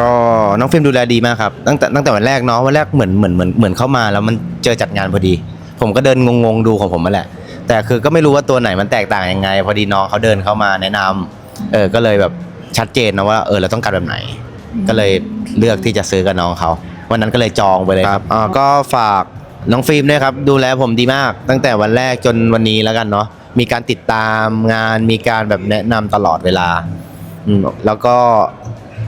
ก็น้องฟิล์มดูแลดีมากครับตั้งแต่ตั้งแต่วันแรกเนาะวันแรกเหมือนเหมือนเหมือนเหมือนเข้ามาแล้วมันเจอจัดงานพอดี ผมก็เดินงงๆดูของผมมาแหละ แต่คือก็ไม่รู้ว่าตัวไหนมันแตกต่างยังไง พอดีน้องเขาเดินเข้ามาแนะนำเออก็เลยแบบชัดเจนนะว่าเออเราต้องการแบบไหน ก็เลยเลือกที่จะซื้อกับน้องเขาวันนั้นก็เลยจองไปเลยครับอ่าก็ฝากน้องฟิล์มด้วยครับ ดูแลผมดีมาก ตั้งแต่วันแรกจนวันนี้แล้วกันเนาะมีการติดตามงานมีการแบบแนะนำตลอดเวลา อืมแล้วก็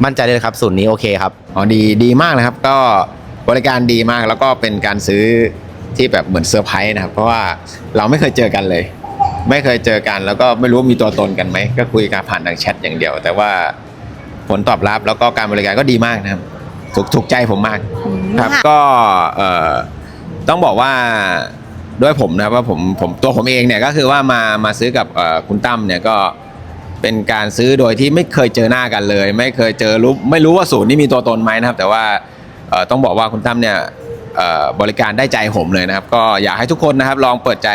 มั่นใจเลยครับศูนย์นี้โอเคครับ อ๋อดีดีมากนะครับ ก็บริการดีมากแล้วก็เป็นการซื้อที่แบบเหมือนเซอร์ไพรส์นะครับ เพราะว่าเราไม่เคยเจอกันเลย ไม่เคยเจอกัน แล้วก็ไม่รู้ว่ามีตัวตนกันไหมก็คุยกันผ่านทางแชทอย่างเดียว แต่ว่าผลตอบรับแล้วก็การบริการก็ดีมากนะครับถูกถูกใจผมมากครับก็เอ่อต้องบอกว่าด้วยผมนะครับว่าผมผมตัวผมเองเนี่ยก็คือว่ามามาซื้อกับเอ่อคุณตั้มเนี่ยก็ เป็นการซื้อโดยที่ไม่เคยเจอหน้ากันเลย ไม่เคยเจอรู้ไม่รู้ว่าศูนย์นี่มีตัวตนไหมนะครับ แต่ว่าต้องบอกว่าคุณตั้มเนี่ยบริการได้ใจผมเลยนะครับ ก็อยากให้ทุกคนนะครับ ลองเปิดใจ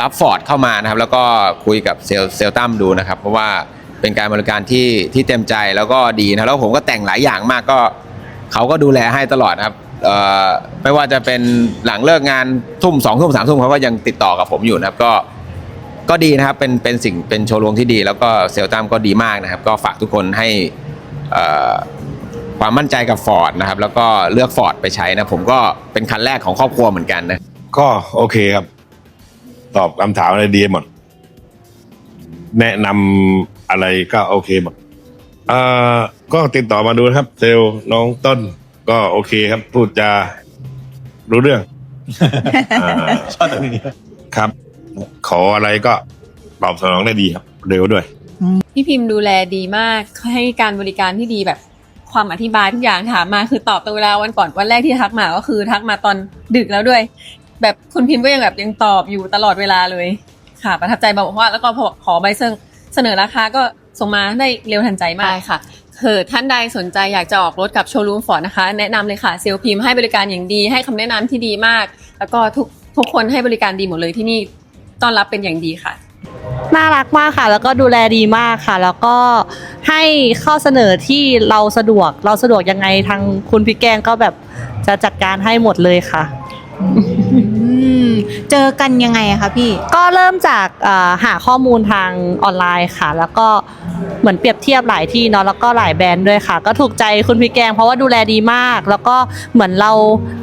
รับฟอร์ดเข้ามานะครับ แล้วก็คุยกับเซลล์เซลตั้มดูนะครับ เพราะว่าเป็นการบริการที่ที่เต็มใจแล้วก็ดีนะแล้วผมก็แต่งหลายอย่างมากก็เขาก็ดูแลให้ตลอดครับไม่ว่าจะเป็นหลังเลิกงานทุ่มสองทุ่มสามทุ่มเขาก็ยังติดต่อกับผมอยู่นะครับก็ ก็ดีนะครับเป็นเป็นสิ่งเป็นโชว์รูมที่ดี แล้วก็เซลล์ตามก็ดีมากนะครับ ก็ฝากทุกคนให้เอ่อความมั่นใจกับฟอร์ดนะครับ แล้วก็เลือกฟอร์ดไปใช้นะผมก็เป็นคันแรกของครอบครัวเหมือนกันนะก็โอเคครับ ตอบคำถามอะไรดีหมด แนะนำอะไรก็โอเคหมดเอ่อก็ติดต่อมาดูนะครับ เซลล์น้องต้น ก็โอเคครับ พูดจารู้เรื่องอ่าชอบตรงนี้ครับ ขออะไรก็ตอบสนองได้ดีครับ เร็วด้วย พี่พิมพ์ดูแลดีมากให้การบริการที่ดีแบบความอธิบายทุกอย่างถามมาคือตอบตัวเวลาวันก่อนวันแรกที่ทักมาก็คือทักมาตอนดึกแล้วด้วย แบบคุณพิมพ์ก็ยังแบบยังตอบอยู่ตลอดเวลาเลย ค่ะ ประทับใจบอกว่าแล้วก็พอขอใบเสนอเสนอราคาก็ส่งมาได้เร็วทันใจมากค่ะคือท่านใดสนใจอยากจะออกรถกับโชว์รูมฟอร์ดนะคะ แนะนำเลยค่ะเซลล์พิมพ์ให้บริการอย่างดี ให้คำแนะนำที่ดีมาก แล้วก็ทุกทุกคนให้บริการดีหมดเลยที่นี่ ต้อนรับเป็นอย่างดีค่ะ น่ารักมากค่ะ แล้วก็ดูแลดีมากค่ะ แล้วก็ให้ข้อเสนอที่เราสะดวกเราสะดวกยังไงทางคุณพี่แกงก็แบบจะจัดการให้หมดเลยค่ะ อืมเจอกันยังไงอะคะพี่ ก็เริ่มจากเอ่อหาข้อมูลทางออนไลน์ค่ะ แล้วก็ เหมือนเปรียบเทียบหลายที่เนาะแล้วก็หลายแบรนด์ด้วยค่ะ ก็ถูกใจคุณพี่แกงเพราะว่าดูแลดีมาก แล้วก็เหมือนเรา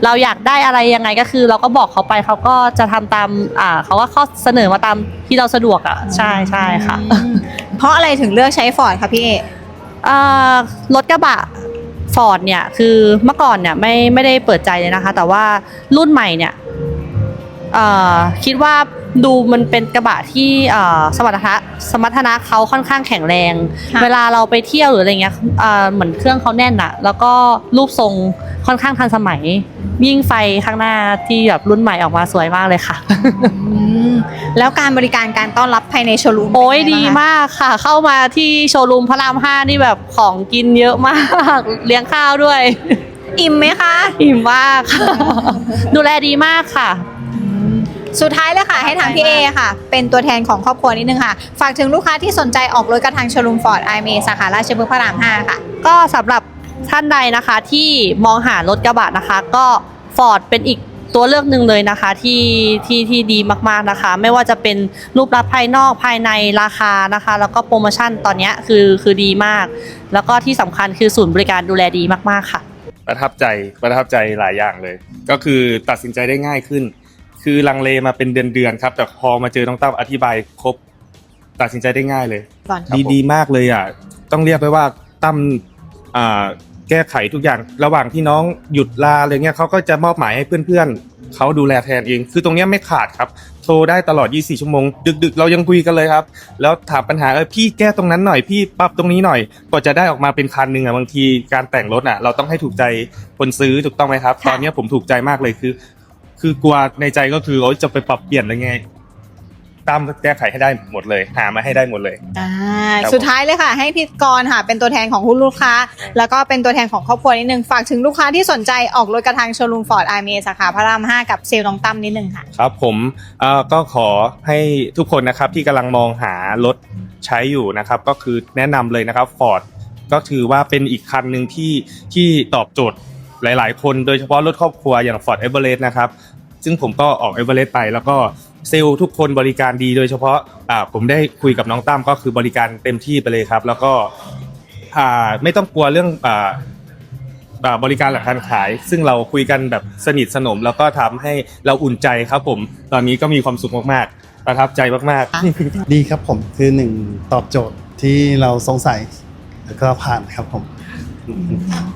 เราอยากได้อะไรยังไงก็คือ เราก็บอกเขาไปเขาก็จะทำตามอ่าเขาก็ข้อเสนอมาตามที่เราสะดวกอะใช่ใช่ค่ะอืมเพราะอะไรถึงเลือกใช้ฟอร์ดคะพี่เอเอ่อรถกระบะฟอร์ดเนี่ยคือเมื่อก่อนเนี่ยไม่ไม่ได้เปิดใจเลยนะคะ แต่ว่ารุ่นใหม่เนี่ยเอ่อ คิดว่าดูมันเป็นกระบะที่เอ่อสมรรถนะสมรรถนะเขาค่อนข้างแข็งแรง เวลาเราไปเที่ยวหรืออะไรเงี้ยเอ่อเหมือนเครื่องเขาแน่นอะแล้วก็รูปทรงค่อนข้างทันสมัย ยิ่งไฟข้างหน้าที่แบบรุ่นใหม่ออกมาสวยมากเลยค่ะอืมแล้วการบริการการต้อนรับภายในโชว์รูมโอ้ยเป็นดีไงบ้งคะมากค่ะ เข้ามาที่โชว์รูมพระรามห้านี่แบบของกินเยอะมากเลี้ยงข้าวด้วย อิ่มไหมคะ อิ่มมากค่ะดูแลดีมากค่ะ สุดท้ายเลยค่ะ ให้ทางพี่เอค่ะ เป็นตัวแทนของครอบครัวนิดนึงค่ะ ฝากถึงลูกค้าที่สนใจออกรถกระทางโชว์รูมฟอร์ดไอเมสาขาราชพฤกษ์พระราม 5 ค่ะ ก็สำหรับท่านใดนะคะที่มองหารถกระบะนะคะ ก็ฟอร์ดเป็นอีกตัวเลือกหนึ่งเลยนะคะที่ที่ที่ดีมากๆนะคะ ไม่ว่าจะเป็นรูปลักษณ์ภายนอกภายในราคานะคะ แล้วก็โปรโมชั่นตอนเนี้ยคือคือดีมาก แล้วก็ที่สำคัญคือศูนย์บริการดูแลดีมากๆค่ะ ประทับใจประทับใจหลายอย่างเลย ก็คือตัดสินใจได้ง่ายขึ้น คือลังเลมาเป็นเดือนๆครับ แต่พอมาเจอน้องตั้มอธิบายครบตัดสินใจได้ง่ายเลย ก่อนดีดีมากเลยอะ ต้องเรียกไปว่าตั้มอ่าแก้ไขทุกอย่าง ระหว่างที่น้องหยุดลาอะไรเงี้ยเขาก็จะมอบหมายให้เพื่อนๆเขาดูแลแทนเอง คือตรงเนี้ยไม่ขาดครับ โทรได้ตลอด 24 ชั่วโมง ดึกๆ เรายังคุยกันเลยครับ แล้วถามปัญหาเออพี่แก้ตรงนั้นหน่อย พี่ปรับตรงนี้หน่อย กว่าจะได้ออกมาเป็นคันหนึ่งอะบางทีการแต่งรถอะ เราต้องให้ถูกใจคนซื้อถูกต้องไหมครับ ตอนเนี้ยผมถูกใจมากเลยคือ คือกลัวในใจก็คือโอ๊ยจะไปปรับเปลี่ยนอะไรไงตามแก้ไขให้ได้หมดเลย หามาให้ได้หมดเลย อ่าครับสุดท้ายเลยค่ะ ให้พี่กรณ์ค่ะเป็นตัวแทนของคุณลูกค้า แล้วก็เป็นตัวแทนของครอบครัวนิดนึงฝากถึงลูกค้าที่สนใจออกรถกระทางโชว์รูมฟอร์ดไอเมสาขาพระราม 5 กับเซลล์น้องตั้มนิดนึงค่ะ ครับผมเอ่อก็ขอให้ทุกคนนะครับที่กำลังมองหารถใช้อยู่นะครับ ก็คือแนะนำเลยนะครับ Ford ก็ถือว่าเป็นอีกคันหนึ่งที่ที่ตอบโจทย์ หลาย ๆ คนโดยเฉพาะรถครอบครัวอย่าง Ford Everest นะครับ ซึ่งผมก็ออก Everest ไป แล้วก็เซลล์ทุกคนบริการดีโดยเฉพาะอ่าผมได้คุยกับน้องตั้มก็คือบริการเต็มที่ไปเลยครับ แล้วก็อ่าไม่ต้องกลัวเรื่องอ่าอ่าบริการหลังการขาย ซึ่งเราคุยกันแบบสนิทสนม แล้วก็ทำให้เราอุ่นใจครับผมตอนนี้ก็มีความสุขมากๆ ประทับใจมากๆ ดีครับผมคือหนึ่งตอบโจทย์ที่เราสงสัยแล้วก็ผ่านครับผม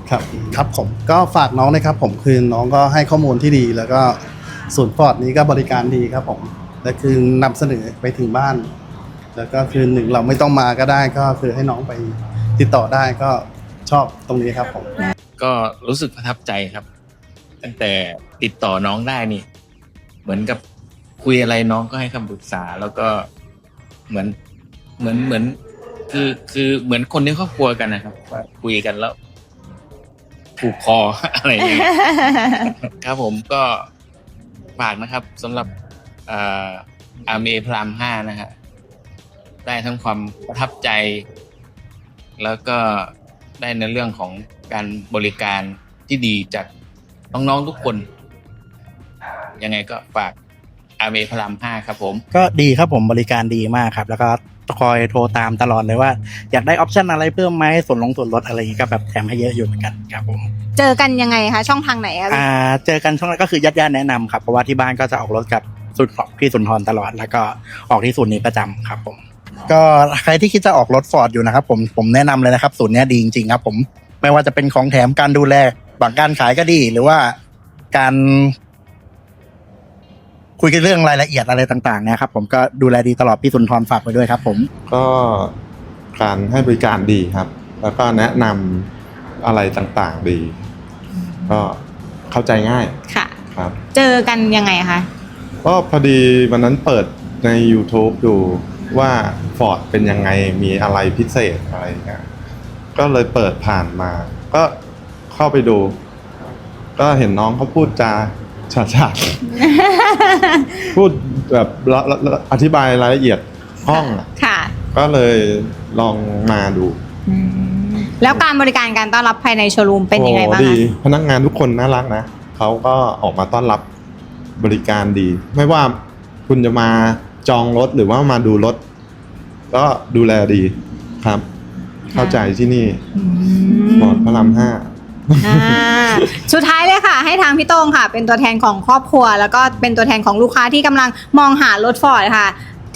ครับครับผมก็ฝากน้องนะครับผมคือน้องก็ให้ข้อมูลที่ดี แล้วก็ศูนย์ฟอร์ดนี้ก็บริการดีครับผมและคือนำเสนอไปถึงบ้าน แล้วก็คือหนึ่งเราไม่ต้องมาก็ได้ก็คือให้น้องไปติดต่อได้ก็ชอบตรงนี้ครับผม ก็รู้สึกประทับใจครับ ตั้งแต่ติดต่อน้องได้นี่ เหมือนกับคุยอะไรน้องก็ให้คำปรึกษา แล้วก็เหมือนเหมือนเหมือน คือคือเหมือนคนในครอบครัวกันนะครับว่าคุยกันแล้วถูกคออะไรอย่างเงี้ยครับผมก็ฝากนะครับสำหรับอาร์เมพรามห้านะฮะได้ทั้งความประทับใจ แล้วก็ได้ในเรื่องของการบริการที่ดีจากน้องๆทุกคน ยังไงก็ฝากอาร์เมพรามห้าครับผม ก็ดีครับผมบริการดีมากครับ แล้วก็ คอยโทรตามตลอดเลยว่า อยากได้ออปชันอะไรเพิ่มไหมส่วนลงส่วนลดอะไรอย่างงี้ก็แบบแถมให้เยอะอยู่เหมือนกันครับผมเจอกันยังไงคะช่องทางไหนอะพี่อ่าเจอกันช่วงแรกก็คือญาติญาติๆแนะนำครับเพราะว่าที่บ้านก็จะออกรถกับสุดของพี่สุนทรตลอด แล้วก็ออกที่ศูนย์นี้ประจำครับผม ก็ใครที่คิดจะออกรถฟอร์ดอยู่นะครับผมผมแนะนำเลยนะครับศูนย์เนี้ยดีจริงๆครับผมไม่ว่าจะเป็นของแถมการดูแลบางการขายก็ดีหรือว่าการ คุยกันเรื่องรายละเอียดอะไรต่างๆเนี่ยครับผมก็ดูแลดีตลอดพี่สุนทรฝากไว้ด้วยครับ ผมก็การให้บริการดีครับ แล้วก็แนะนำอะไรต่างๆดี ก็เข้าใจง่ายค่ะ ครับ เจอกันยังไงคะก็พอดีวันนั้นเปิดใน YouTube ดูว่า Ford เป็นยังไงมีอะไรพิเศษอะไรเงี้ยก็เลยเปิดผ่านมา ก็เข้าไปดู ก็เห็นน้องเขาพูดจา ฉาฉาดพูดแบบละละละอธิบายรายละเอียดห้องอะค่ะก็เลยลองมาดูแล้วการบริการการต้อนรับภายในโชว์รูมเป็นยังไงบ้างโอ้ดีคะพนักงานทุกคนน่ารักนะเขาก็ออกมาต้อนรับบริการดี ไม่ว่าคุณจะมาจองรถหรือว่ามาดูรถ ก็ดูแลดีครับ เข้าใจที่นี่หมอดพระรามห้า อ่าสุดท้ายเลยค่ะ ให้ทางพี่โต้งค่ะ เป็นตัวแทนของครอบครัว แล้วก็เป็นตัวแทนของลูกค้าที่กำลังมองหารถฟอร์ดค่ะ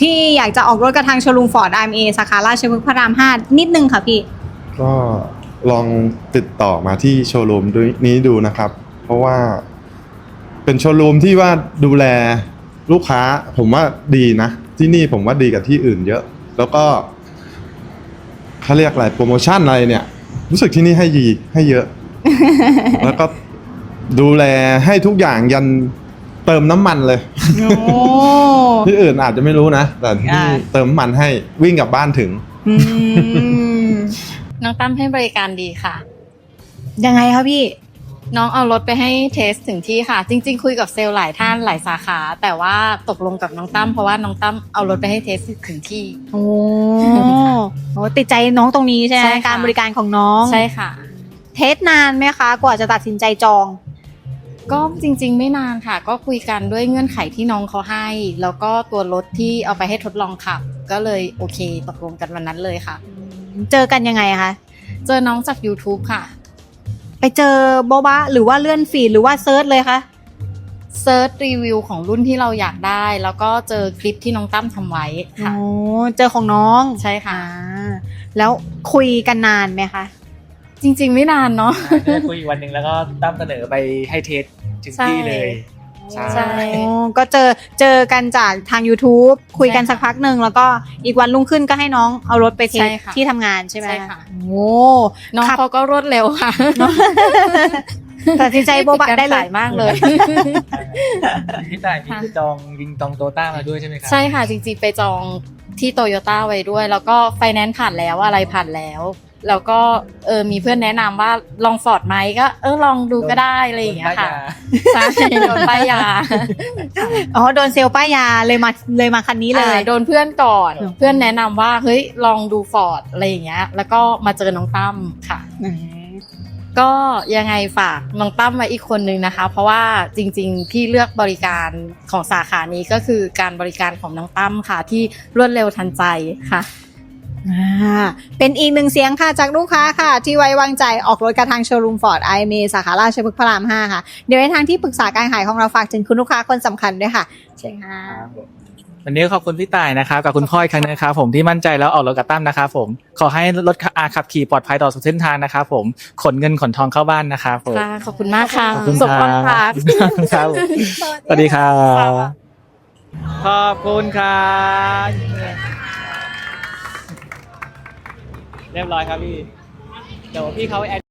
ที่อยากจะออกรถกระทางโชว์รูมฟอร์ด IMA สาขาราชพฤกษ์พระราม 5 นิดนึงค่ะพี่ ก็ลองติดต่อมาที่โชว์รูมนี้ดูนะครับ เพราะว่าเป็นโชว์รูมที่ว่าดูแลลูกค้า ผมว่าดีนะ ที่นี่ผมว่าดีกับที่อื่นเยอะ แล้วก็เขาเรียกอะไรโปรโมชั่นอะไรเนี่ย รู้สึกที่นี่ให้ยีให้เยอะ แล้วก็ดูแลให้ทุกอย่างยันเติมน้ำมันเลย โอ้ ที่อื่นอาจจะไม่รู้นะ แต่ที่นี่อ่า เติมน้ำมันให้วิ่งกลับบ้านถึง อืมน้องตั้มให้บริการดีค่ะ ยังไงคะพี่ น้องเอารถไปให้เทสถึงที่ค่ะ จริง ๆ คุยกับเซลล์หลายท่านหลายสาขา แต่ว่าตกลงกับน้องตั้มเพราะว่าน้องตั้มเอารถไปให้เทสถึงที่ โอ้โหติดใจน้องตรงนี้ใช่ไหมใช่ค่ะ การบริการของน้อง ใช่ค่ะ เทสนานไหมคะ กว่าจะตัดสินใจจอง ก็จริง ๆ ไม่นานค่ะ ก็คุยกันด้วยเงื่อนไขที่น้องเขาให้ แล้วก็ตัวรถที่เอาไปให้ทดลองขับ ก็เลยโอเคตกลงกันวันนั้นเลยค่ะ เจอกันยังไงคะ เจอน้องจาก YouTube ค่ะ ไปเจอโบบะหรือว่าเลื่อนฟีดหรือว่าเซิร์ชเลยคะเซิร์ชรีวิวของรุ่นที่เราอยากได้ แล้วก็เจอคลิปที่น้องตั้มทำไว้ค่ะโอ้เจอของน้องใช่ค่ะอ่าแล้วคุยกันนานไหมคะ จริง ๆ ไม่นานเนาะจะคุยอีกวันหนึ่งแล้วก็ตั้มเสนอไปให้เทสถึงที่เลย ใช่ ใช่โอ้ก็เจอเจอกันจากทาง YouTube คุยกันใช่ค่ะสักพักหนึ่งแล้วก็อีกวันรุ่งขึ้นก็ให้น้องเอารถไปเทสใช่ค่ะที่ทำงานใช่ไหมใช่ค่ะ โอ้ น้องขับ เขาก็รวดเร็วค่ะตัดสินใจโบบะได้เลยขายมากเลยที่ต่างนี่คือจองวิงตองโตต้ามาด้วยใช่ไหมครัใช่ค่ะจริงๆไปจองที่โตโยต้าไว้ด้วย แล้วก็ไฟแนนซ์ผ่านแล้วอะไรผ่านแล้ว แล้วก็เออมีเพื่อนแนะนำว่าลองฟอร์ดไหมก็ เออลองดูก็ได้อะไรอย่างเงี้ยค่ะใช่โดนป้ายยาอ๋อโดนเซลล์ป้ายยาเลยมาเลยมาคันนี้เลยอ่าโดนเพื่อนก่อน เพื่อนแนะนำว่าเฮ้ยลองดูฟอร์ดอะไรอย่างเงี้ย แล้วก็มาเจอน้องตั้มค่ะก็ยังไงฝากน้องตั้มไว้อีกคนนึงนะคะ เพราะว่าจริงๆที่เลือกบริการของสาขานี้ก็คือการบริการของน้องตั้มค่ะ ที่รวดเร็วทันใจค่ะอ่า เป็นอีกหนึ่งเสียงค่ะจากลูกค้าค่ะ ที่ไว้วางใจออกรถกระทางโชว์รูมฟอร์ดไอเมสาขาราชพฤกษ์พระราม 5 ค่ะ เดี๋ยวในทางที่ปรึกษาการขายของเราฝากถึงคุณลูกค้าคนสำคัญด้วยค่ะ เชิญค่ะวันนี้ขอบคุณพี่ต่ายนะครับกับคุณพ่ออีกครั้งนึงนะครับผมที่มั่นใจแล้วออกรถกับตั้มนะครับผมขอให้รถอาขับขี่ปลอดภัยต่อสู่เส้นทางนะครับผมขนเงินขนทองเข้าบ้านนะครับผมค่ะขอบคุณมากค่ะขอบคุณสมพรครัค่ะบครับผมสวัสดีครับขอบคุณครับ เรียบร้อยครับพี่เดี๋ยวพี่เขาแอด